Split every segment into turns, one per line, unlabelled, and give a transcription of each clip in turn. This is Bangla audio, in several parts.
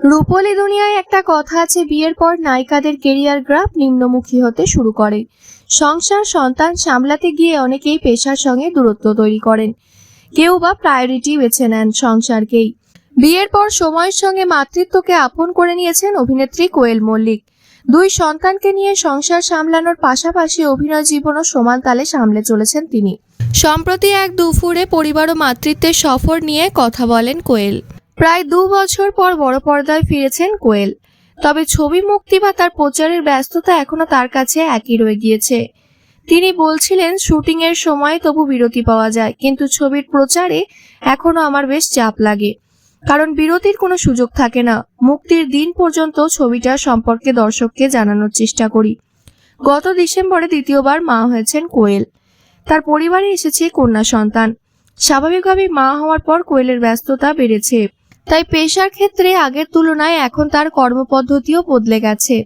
রূপলী দুনিয়ায় একটা কথা আছে, বিয়ের পর নায়িকাদের কেরিয়ার গ্রাফ নিম্নমুখী হতে শুরু করে। সংসার, সন্তান সামলাতে গিয়ে অনেকেই পেশার সঙ্গে দূরত্ব তৈরি করেন। কেউ বা প্রায়োরিটি বেছে নেন সংসারকেই। বিয়ের পর সময়ের সঙ্গে মাতৃত্বকে আপন করে নিয়েছেন অভিনেত্রী কোয়েল মল্লিক। দুই সন্তানকে নিয়ে সংসার সামলানোর পাশাপাশি অভিনয় জীবনও সমান তালে সামলে চলেছেন তিনি। সম্প্রতি এক দুপুরে পরিবার ও মাতৃত্বের সফর নিয়ে কথা বলেন কোয়েল। প্রায় দু বছর পর বড় পর্দায় ফিরেছেন কোয়েল। তবে ছবি মুক্তি বা তার প্রচারের ব্যস্ততা এখনও তার কাছে একই রয়ে গিয়েছে। তিনি বলছিলেন, শুটিং এর সময় তবু বিরতি পাওয়া যায়, কিন্তু ছবির প্রচারে এখনও আমার বেশ চাপ লাগে। কারণ বিরতির কোনো সুযোগ থাকে না। মুক্তির দিন পর্যন্ত ছবিটা সম্পর্কে দর্শককে জানানোর চেষ্টা করি। গত ডিসেম্বরে দ্বিতীয়বার মা হয়েছেন কোয়েল। তার পরিবারে এসেছে কন্যা সন্তান। স্বাভাবিকভাবেই মা হওয়ার পর কোয়েলের ব্যস্ততা বেড়েছে। পেশার ক্ষেত্রে আগের তুলনায় এখন তার কর্মপদ্ধতিও বদলে গেছে।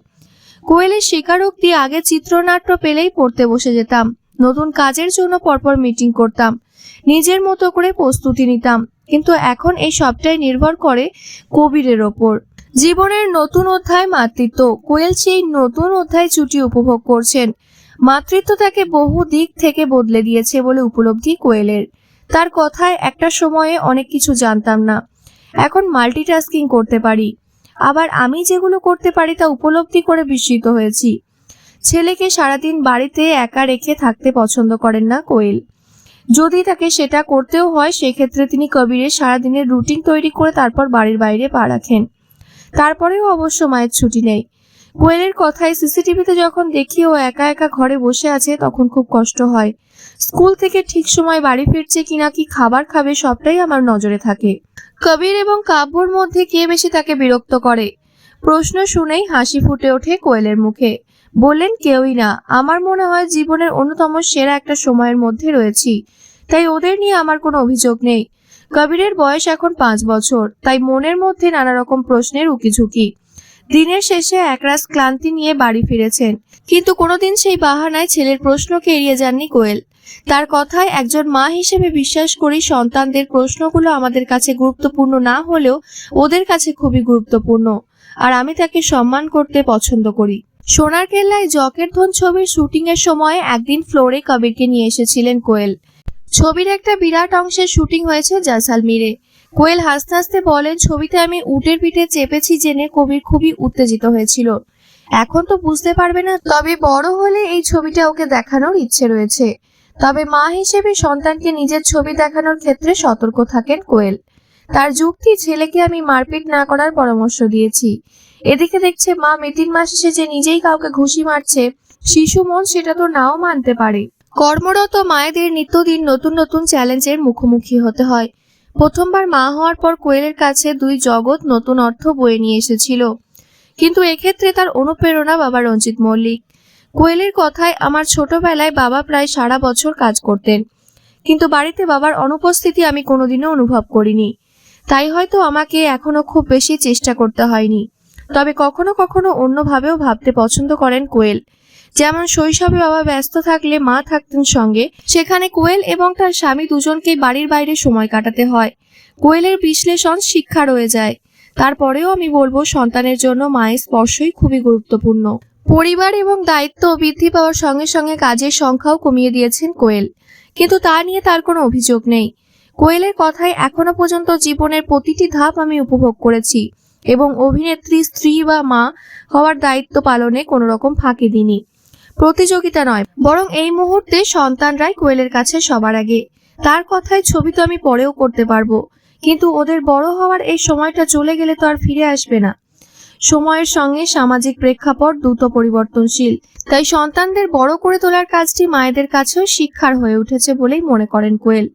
কোয়েলের স্বীকারোক্তি আগে চিত্রনাট্য পেলেই পড়তে বসে যেতাম। নতুন কাজের জন্য পরপর মিটিং করতাম। নিজের মতো করে প্রস্তুতি নিতাম। কিন্তু এখন এই সবটাই নির্ভর করে কবিরের ওপর। জীবনের নতুন অধ্যায় মাতৃত্ব। কোয়েল সেই নতুন অধ্যায় ছুটি উপভোগ করছেন। মাতৃত্ব তাকে বহু দিক থেকে বদলে দিয়েছে বলে উপলব্ধি কোয়েলের। তার কথায় একটা সময়ে অনেক কিছু জানতাম না। এখন মাল্টিটাস্কিং করতে পারি। আবার আমি যেগুলো করতে পারি তা উপলব্ধি করে বিস্মিত হয়েছি। ছেলেকে সারাদিন বাড়িতে একা রেখে থাকতে পছন্দ করেন না কোয়েল। যদি তাকে সেটা করতেও হয়, সেক্ষেত্রে তিনি কবিরের সারাদিনের রুটিন তৈরি করে তারপর বাড়ির বাইরে পা রাখেন। তারপরেও অবশ্য মায়ের ছুটি নেই। কোয়েলের কথায় সিসিটিভিতে যখন দেখি ও একা একা ঘরে বসে আছে, তখন খুব কষ্ট হয়। স্কুল থেকে ঠিক সময় বাড়ি ফিরছে কিনা, কি খাবার খাবে, সবটাই আমার নজরে থাকে। কবির এবং কাব্যর মধ্যে কে বেশি তাকে বিরক্ত করে? প্রশ্ন শুনেই হাসি ফুটে ওঠে কোয়েলের মুখে। বললেন, কেউই না। আমার মনে হয় জীবনের অন্যতম সেরা একটা সময়ের মধ্যে রয়েছি। তাই ওদের নিয়ে আমার কোনো অভিযোগ নেই। কবিরের বয়স এখন পাঁচ বছর। তাই মনের মধ্যে নানা রকম প্রশ্নের উকিঝুঁকি। দিনের শেষে একরাশ ক্লান্তি নিয়ে বাড়ি ফিরেছেন। কিন্তু কোনোদিন সেই বাহানায় ছেলের প্রশ্নকে এড়িয়ে যাননি কোয়েল। তার কথায় একজন মা হিসেবে বিশ্বাস করি সন্তানদের প্রশ্নগুলো আমাদের কাছে গুরুত্বপূর্ণ না হলেও ওদের কাছে খুবই গুরুত্বপূর্ণ। আর আমি তাকে সম্মান করতে পছন্দ করি। সোনার কেল্লায় জকের ধন ছবির শুটিং এর সময় একদিন ফ্লোরে কবিরকে নিয়ে এসেছিলেন কোয়েল। ছবির একটা বিরাট অংশের শুটিং হয়েছে জাসালমিরে। কোয়েল হাসতে হাসতে বলেন, ছবিতে আমি উটের পিঠে চেপেছি জেনে কবির খুবই উত্তেজিত হয়েছিল। এখন তো বুঝতে পারবে না, তবে বড় হলে এই ছবিটা ওকে দেখানোর ইচ্ছে রয়েছে। তবে মা হিসেবে সন্তানকে নিজের ছবি দেখানোর ক্ষেত্রে সতর্ক থাকেন কোয়েল। তার যুক্তি, ছেলেকে আমি মারপিট না করার পরামর্শ দিয়েছি। এদিকে দেখছে মা মিতিন মাস এসে যে নিজেই কাউকে ঘুষি মারছে, শিশু মন সেটা তো নাও মানতে পারে। কর্মরত মায়েদের নিত্যদিন নতুন নতুন চ্যালেঞ্জের মুখোমুখি হতে হয়। প্রথমবার মা হওয়ার পর কোয়েলের কাছে দুই জগৎ নতুন অর্থ বয়ে নিয়ে এসেছিল। কিন্তু এক্ষেত্রে তার অনুপ্রেরণা বাবা রঞ্জিত মল্লিক। কোয়েলের কথায় আমার ছোটবেলায় বাবা প্রায় সারা বছর কাজ করতেন। কিন্তু বাড়িতে বাবার অনুপস্থিতি আমি কোনোদিনও অনুভব করিনি। তাই হয়তো আমাকে এখনও খুব বেশি চেষ্টা করতে হয়নি। তবে কখনো কখনো অন্যভাবেও ভাবতে পছন্দ করেন কোয়েল। যেমন শৈশবে বাবা ব্যস্ত থাকলে মা থাকতেন সঙ্গে। সেখানে কোয়েল এবং তার স্বামী দুজনকেই বাড়ির বাইরে সময় কাটাতে হয়। কোয়েলের বিশ্লেষণ শিক্ষা রয়ে যায়। তারপরেও আমি বলব, সন্তানের জন্য মায়ের স্পর্শই খুবই গুরুত্বপূর্ণ। পরিবার এবং দায়িত্ব বৃদ্ধি পাওয়ার সঙ্গে সঙ্গে কাজের সংখ্যাও কমিয়ে দিয়েছেন কোয়েল। কিন্তু তা নিয়ে তার কোনো অভিযোগ নেই। কোয়েলের কথায় এখনও পর্যন্ত জীবনের প্রতিটি ধাপ আমি উপভোগ করেছি। এবং অভিনেত্রী স্ত্রী বা মা হওয়ার দায়িত্ব পালনে কোনো রকম ফাঁকি দিইনি প্রতিযোগিতা নয়, বরং এই মুহূর্তে সন্তানরাই কোয়েলের কাছে সবার আগে। তার কথায় ছবি তো আমি পরেও করতে পারব, কিন্তু ওদের বড় হওয়ার এই সময়টা চলে গেলে তো আর ফিরে আসবে না। সময়ের সঙ্গে সামাজিক প্রেক্ষাপট দ্রুত পরিবর্তনশীল, তাই সন্তানদের বড় করে তোলার কাজটি মায়েদের কাছেও শিক্ষার হয়ে উঠেছে বলেই মনে করেন কোয়েল।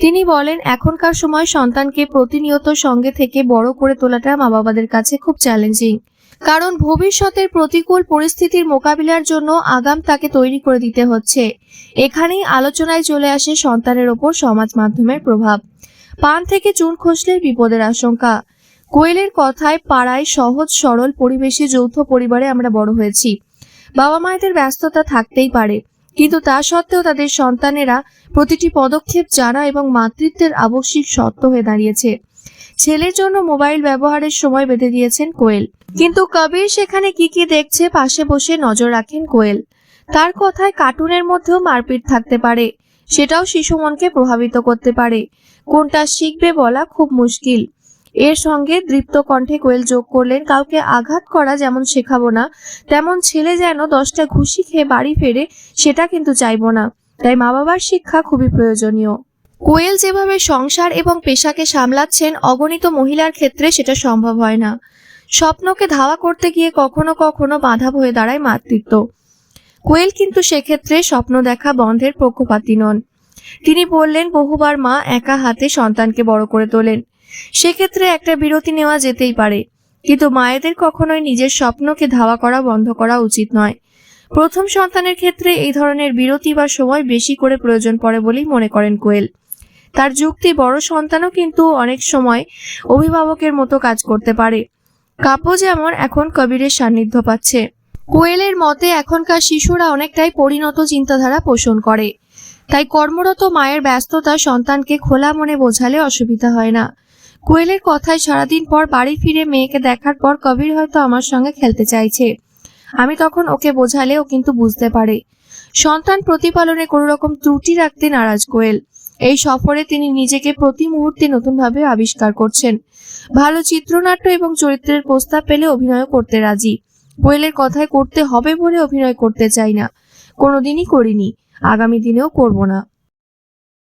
তিনি বলেন, এখনকার সময় সন্তানকে প্রতিনিয়ত সঙ্গে থেকে বড় করে তোলাটা মা বাবাদের কাছে খুব চ্যালেঞ্জিং কারণ ভবিষ্যতের প্রতিকূল পরিস্থিতির মোকাবিলার জন্য আগাম তাকে তৈরি করে দিতে হচ্ছে। এখানেই আলোচনায় চলে আসে সন্তানের ওপর সমাজ মাধ্যমের প্রভাব। পান থেকে চুন খসলে বিপদের আশঙ্কা। কোয়েলের কথায় পাড়ায় সহজ সরল পরিবেশে যৌথ পরিবারে আমরা বড় হয়েছি। বাবা মায়েদের ব্যস্ততা থাকতেই পারে। কিন্তু তা সত্ত্বেও তাদের সন্তানেরা প্রতিটি পদক্ষেপ জানা এবং মাতৃত্বের আবশ্যিক সত্য হয়ে দাঁড়িয়েছে। ছেলের জন্য মোবাইল ব্যবহারের সময় বেঁধে দিয়েছেন কোয়েল। কিন্তু কবির সেখানে কি কি দেখছে পাশে বসে নজর রাখেন কোয়েল। তার কথায় কার্টুনের মধ্যেও মারপিট থাকতে পারে। সেটাও শিশু মনকে প্রভাবিত করতে পারে। কোনটা শিখবে বলা খুব মুশকিল। এর সঙ্গে দৃপ্ত কণ্ঠে কোয়েল যোগ করলেন, কাউকে আঘাত করা যেমন শেখাবো না, তেমন ছেলে যেন দশটা ঘুষি খেয়ে বাড়ি ফেরে সেটা কিন্তু চাইব না। তাই মা বাবার শিক্ষা খুবই প্রয়োজনীয়। কোয়েল যেভাবে সংসার এবং পেশাকে সামলাচ্ছেন, অগণিত মহিলার ক্ষেত্রে সেটা সম্ভব হয় না। স্বপ্নকে ধাওয়া করতে গিয়ে কখনো কখনো বাধা হয়ে দাঁড়ায় মাতৃত্ব। কোয়েল কিন্তু সেক্ষেত্রে স্বপ্ন দেখা বন্ধের পক্ষপাতী নন। তিনি বললেন, বহুবার মা একা হাতে সন্তানকে বড় করে তোলেন। সেক্ষেত্রে একটা বিরতি নেওয়া যেতেই পারে। কিন্তু মায়েদের কখনোই নিজের স্বপ্নকে ধাওয়া করা বন্ধ করা উচিত নয়। প্রথম সন্তানের ক্ষেত্রে এই ধরনের বিরতি বা সময় বেশি করে প্রয়োজন পড়ে বলেই মনে করেন কোয়েল। তার যুক্তি বড় সন্তানও কিন্তু অনেক সময় অভিভাবকের মতো কাজ করতে পারে। কাব্য যেমন এখন কবিরের সান্নিধ্য পাচ্ছে। কোয়েলের মতে এখনকার শিশুরা অনেকটাই পরিণত চিন্তাধারা পোষণ করে। তাই কর্মরত মায়ের ব্যস্ততা সন্তানকে খোলা মনে বোঝালে অসুবিধা হয় না। কোয়েলের কথায় সারাদিন পর বাড়ি ফিরে মেয়েকে দেখার পর কবির হয়তো আমার সঙ্গে খেলতে চাইছে। আমি তখন ওকে বোঝালে ও কিন্তু বুঝতে পারে। সন্তান প্রতিপালনে কোনো রকম ত্রুটি রাখতে নারাজ কোয়েল। এই সফরে তিনি নিজেকে প্রতি মুহূর্তে নতুনভাবে আবিষ্কার করছেন। ভালো চিত্রনাট্য এবং চরিত্রের প্রস্তাব পেলে অভিনয় করতে রাজি। কোয়েলের কথায় করতে হবে বলে অভিনয় করতে চাই না। কোনোদিনই করিনি। আগামী দিনেও করব না।